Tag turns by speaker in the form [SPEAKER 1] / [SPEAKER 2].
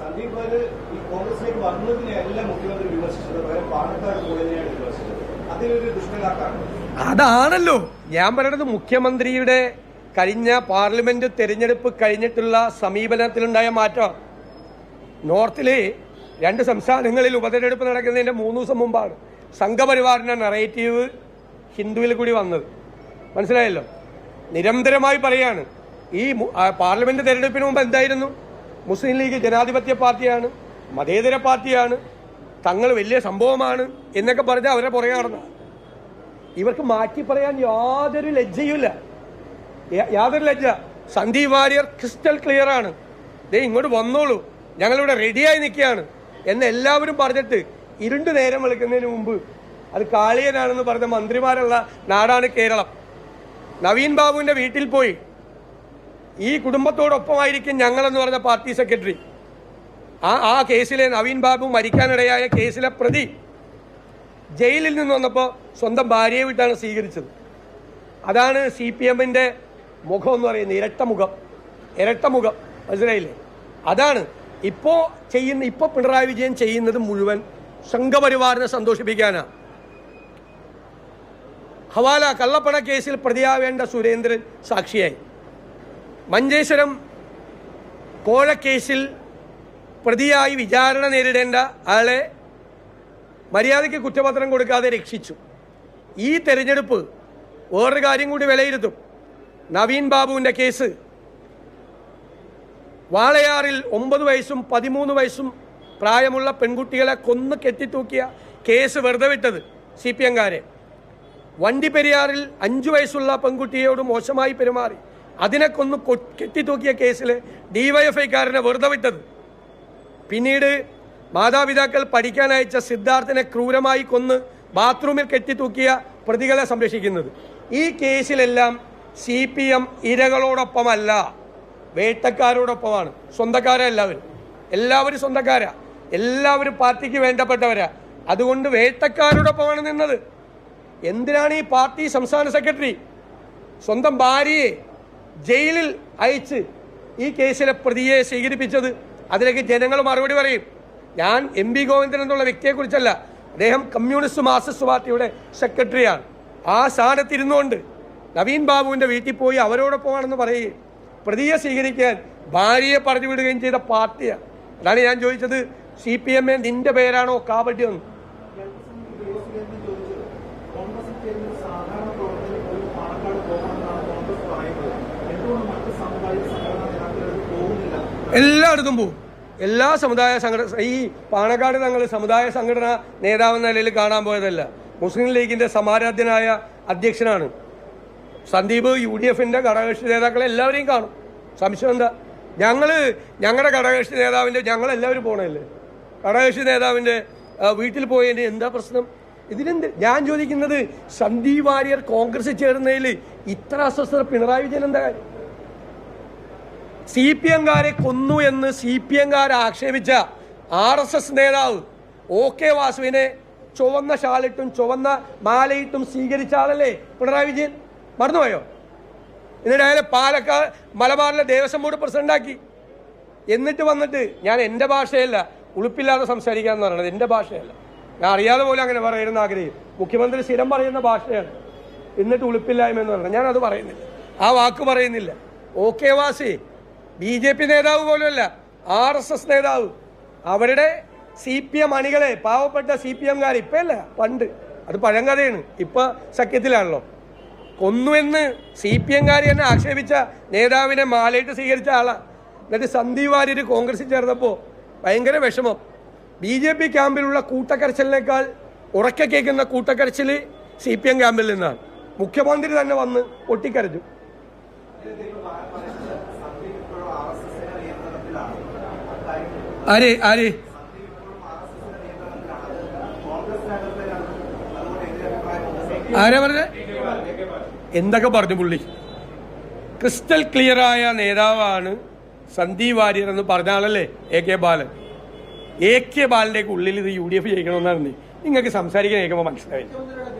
[SPEAKER 1] സന്ദീപ് വാര്യർ ഈ കോൺഗ്രസിലേക്ക് വന്നതിനെയല്ല മുഖ്യമന്ത്രി വിമർശിച്ചത് പകരം പാണക്കാട് പോയതിനെയാണ് വിമർശിച്ചത്. അതിലൊരു ദുഷ്ടലാക്കാണ്
[SPEAKER 2] അതാണല്ലോ. ഞാൻ പറയുന്നത് മുഖ്യമന്ത്രിയുടെ കഴിഞ്ഞ പാർലമെന്റ് തെരഞ്ഞെടുപ്പ് കഴിഞ്ഞിട്ടുള്ള സമീപനത്തിലുണ്ടായ മാറ്റം നോർത്തിലെ രണ്ട് സംസ്ഥാനങ്ങളിൽ ഉപതെരഞ്ഞെടുപ്പ് നടക്കുന്നതിന്റെ മൂന്ന് ദിവസം മുമ്പാണ് സംഘപരിവാറിന്റെ നറേറ്റീവ് ഹിന്ദുവിൽ കൂടി വന്നത്. മനസ്സിലായല്ലോ? നിരന്തരമായി പറയാണ് ഈ പാർലമെന്റ് തെരഞ്ഞെടുപ്പിന് മുമ്പ് എന്തായിരുന്നു? മുസ്ലിം ലീഗ് ജനാധിപത്യ പാർട്ടിയാണ് മതേതര പാർട്ടിയാണ് തങ്ങൾ വലിയ സംഭവമാണ് എന്നൊക്കെ പറഞ്ഞ് അവരെ പുറകെ നടന്നു. ഇവർക്ക് മാറ്റി പറയാൻ യാതൊരു ലജ്ജയുമില്ല. യാതൊരു ലജ്ജ. സന്ദീപ് വാര്യർ ക്രിസ്റ്റൽ ക്ലിയർ ആണ്. ദേ ഇങ്ങോട്ട് വന്നോളൂ. ഞങ്ങളിവിടെ റെഡിയായി നിൽക്കുകയാണ് എന്ന് എല്ലാവരും പറഞ്ഞിട്ട് ഇരുണ്ട് നേരം വിളിക്കുന്നതിന് മുമ്പ് അത് കാളിയനാണെന്ന് പറഞ്ഞ മന്ത്രിമാരുള്ള നാടാണ് കേരളം. നവീൻ ബാബുവിന്റെ വീട്ടിൽ പോയി ഈ കുടുംബത്തോടൊപ്പമായിരിക്കും ഞങ്ങളെന്ന് പറഞ്ഞ പാർട്ടി സെക്രട്ടറി. ആ ആ കേസിലെ നവീൻ ബാബു മരിക്കാനിടയായ കേസിലെ പ്രതി ജയിലിൽ നിന്ന് വന്നപ്പോൾ സ്വന്തം ഭാര്യയെ വിട്ടാണ് സ്വീകരിച്ചത്. അതാണ് സി പി എമ്മിന്റെ മുഖം എന്ന് പറയുന്നത് ഇരട്ട മുഖം. മനസ്സിലായില്ലേ? അതാണ്. ഇപ്പോൾ ചെയ്യുന്ന ഇപ്പോൾ പിണറായി വിജയൻ ചെയ്യുന്നത് മുഴുവൻ സംഘപരിവാറിനെ സന്തോഷിപ്പിക്കാനാണ് ഹവാല കള്ളപ്പണ കേസിൽ പ്രതിയാവേണ്ട സുരേന്ദ്രൻ സാക്ഷിയായി. മഞ്ചേശ്വരം കോഴക്കേസിൽ പ്രതിയായി വിചാരണ നേരിടേണ്ട ആളെ മര്യാദയ്ക്ക് കുറ്റപത്രം കൊടുക്കാതെ രക്ഷിച്ചു. ഈ തെരഞ്ഞെടുപ്പ് വേറൊരു കാര്യം കൂടി വിലയിരുത്തും. നവീൻ ബാബുവിന്റെ കേസ്. വാളയാറിൽ ഒമ്പത് വയസ്സും പതിമൂന്ന് വയസ്സും പ്രായമുള്ള പെൺകുട്ടികളെ കൊന്ന് കെട്ടിത്തൂക്കിയ കേസ് വെറുതെ വിട്ടത് സി പി എംകാരെ. വണ്ടിപ്പെരിയാറിൽ അഞ്ചു വയസ്സുള്ള പെൺകുട്ടിയോട് മോശമായി പെരുമാറി. അതിനെ കൊന്ന് കെട്ടിത്തൂക്കിയ കേസിൽ ഡിവൈഎഫ്ഐക്കാരനെ വെറുതെ വിട്ടത്. പിന്നീട് മാതാപിതാക്കൾ പഠിക്കാൻ അയച്ച സിദ്ധാർത്ഥനെ ക്രൂരമായി കൊന്ന് ബാത്റൂമിൽ കെട്ടിത്തൂക്കിയ പ്രതികളെ സംരക്ഷിക്കുന്നത്. ഈ കേസിലെല്ലാം സി പി എം ഇരകളോടൊപ്പമല്ല വേട്ടക്കാരോടൊപ്പമാണ്. സ്വന്തക്കാരാ എല്ലാവരും. എല്ലാവരും സ്വന്തക്കാരാ. എല്ലാവരും പാർട്ടിക്ക് വേണ്ടപ്പെട്ടവരാ. അതുകൊണ്ട് വേട്ടക്കാരോടൊപ്പമാണ് നിന്നത്. എന്തിനാണ് ഈ പാർട്ടി സംസ്ഥാന സെക്രട്ടറി? സ്വന്തം ഭാര്യയെ ജയിലിൽ അയച്ച് ഈ കേസിലെ പ്രതിയെ സ്വീകരിപ്പിച്ചത് അതിലേക്ക് ജനങ്ങൾ മറുപടി പറയും. ഞാൻ എം പി ഗോവിന്ദൻ എന്നുള്ള വ്യക്തിയെക്കുറിച്ചല്ല അദ്ദേഹം കമ്മ്യൂണിസ്റ്റ് മാർക്സിസ്റ്റ് പാർട്ടിയുടെ സെക്രട്ടറിയാണ്. ആ സ്ഥാനത്തിരുന്നുകൊണ്ട് നവീൻ ബാബുവിന്റെ വീട്ടിൽ പോയി അവരോടൊപ്പമാണെന്ന് പറയുകയും പ്രതിയെ സ്വീകരിക്കാൻ ഭാര്യയെ പറഞ്ഞു വിടുകയും ചെയ്ത പാർട്ടിയാണ്. അതാണ് ഞാൻ ചോദിച്ചത് സി പി എം എ നിന്റെ പേരാണോ കാവട്ടി എന്ന്
[SPEAKER 1] കോൺഗ്രസിൽ ചേരുന്ന സാധാരണ പ്രവർത്തകർ പോലും പാണക്കാട് പോകണമെന്നാണ് കോൺഗ്രസ് പറയുന്നത് എന്തുകൊണ്ട് മറ്റ് സാമുദായിക സംഘടനാ നേതാക്കൾ പോകുന്നില്ല
[SPEAKER 2] എല്ലായിടത്തും പോകും എല്ലാ സമുദായ സംഘടന ഈ പാണക്കാട് തങ്ങൾ സമുദായ സംഘടന നേതാവെന്ന നിലയിൽ കാണാൻ പോയതല്ല. മുസ്ലിം ലീഗിന്റെ സമാരാധ്യനായ അധ്യക്ഷനാണ്. സന്ദീപ് യു ഡി എഫിന്റെ ഘടകകക്ഷി നേതാക്കളെ എല്ലാവരെയും കാണും. സംശയം എന്താ? ഞങ്ങൾ ഞങ്ങളുടെ ഘടകകക്ഷി നേതാവിന്റെ ഞങ്ങളെല്ലാവരും പോണല്ലേ ഘടകകക്ഷി നേതാവിന്റെ വീട്ടിൽ പോയതിന്റെ എന്താ പ്രശ്നം? ഇതിനെന്ത്? ഞാൻ ചോദിക്കുന്നത് സന്ദീപ് വാര്യർ കോൺഗ്രസ് ചേർന്നതിൽ ഇത്ര അസ്വസ്ഥത പിണറായി വിജയൻ എന്താ കാര്യം? സി പി എംകാരെ കൊന്നു എന്ന് സി പി എംകാരെ ആക്ഷേപിച്ച ആർ എസ് എസ് നേതാവ് ഒ കെ വാസുവിനെ ചുവന്ന ഷാളിട്ടും ചുവന്ന മാലയിട്ടും സ്വീകരിച്ച ആളല്ലേ പിണറായി വിജയൻ? മറന്നുപോയോ? എന്നിട്ട് അയാളെ പാലക്കാട് മലബാറിലെ ദേവസ്വം ബോർഡ് പ്രസിഡന്റാക്കി. എന്നിട്ട് വന്നിട്ട് ഞാൻ എന്റെ ഭാഷയല്ല ഉളുപ്പില്ലാതെ സംസാരിക്കുക എന്ന് പറയുന്നത് എന്റെ ഭാഷയല്ല. ഞാൻ അറിയാതെ പോലും അങ്ങനെ പറയുന്ന ആഗ്രഹം മുഖ്യമന്ത്രി സ്ഥിരം പറയുന്ന ഭാഷയാണ്. എന്നിട്ട് ഉളുപ്പില്ലായ്മ എന്ന് പറയുന്നത് ഞാൻ അത് പറയുന്നില്ല. ആ വാക്ക് പറയുന്നില്ല. O K Vasu B J P നേതാവ് പോലുമല്ല ആർ എസ് എസ് നേതാവ്. അവരുടെ സി പി എം അണികളെ പാവപ്പെട്ട സി പി എംകാർ ഇപ്പല്ല പണ്ട്. അത് പഴങ്കഥയാണ് ഇപ്പൊ സഖ്യത്തിലാണല്ലോ. കൊന്നുവെന്ന് സി പി എംകാർ തന്നെ ആക്ഷേപിച്ച നേതാവിനെ മാലയിട്ട് സ്വീകരിച്ച ആളാണ് എന്നിട്ട് സന്ദീപ് വാര്യർ കോൺഗ്രസിൽ ചേർന്നപ്പോൾ ഭയങ്കര വിഷമം. ബി ജെ പി ക്യാമ്പിലുള്ള കൂട്ടക്കരച്ചിലിനേക്കാൾ ഉറക്ക കേൾക്കുന്ന കൂട്ടക്കരച്ചിൽ സി പി എം ക്യാമ്പിൽ നിന്നാണ്. മുഖ്യമന്ത്രി തന്നെ വന്ന് പൊട്ടിക്കരച്ചു ആര് ആര്? ആരാ പറഞ്ഞ? എന്തൊക്കെ പറഞ്ഞു പുള്ളി? ക്രിസ്റ്റൽ ക്ലിയറായ നേതാവാണ് സന്ദീപ് വാര്യർ എന്ന് പറഞ്ഞ ആളല്ലേ A K Balan. A K ബാലന്റെ ഉള്ളിൽ ഇത് യു ഡി എഫ് ജയിക്കണമെന്നാണ് നിങ്ങൾക്ക് സംസാരിക്കാൻ കേൾക്കുമ്പോൾ മനസ്സിലായില്ല